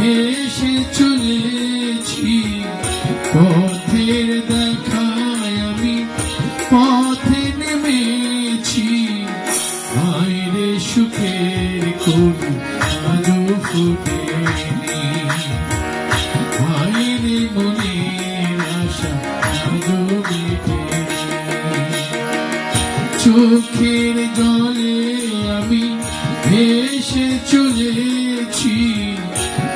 ভেসে চলেছি। পথের দেখায় আমি, পথে নেমেছি। আয়রে সুখের কোন আজও ফুটে আয়রে মনের আশা আজও চোখের জলে চলে এসেছি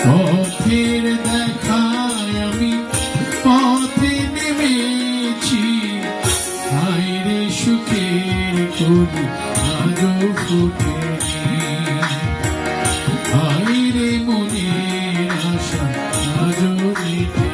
পথের দেখায় আমি পথে নেমেছি। আইরে সুখের কোন আরও ফুটে আইরে মনের আশা আরও মিটে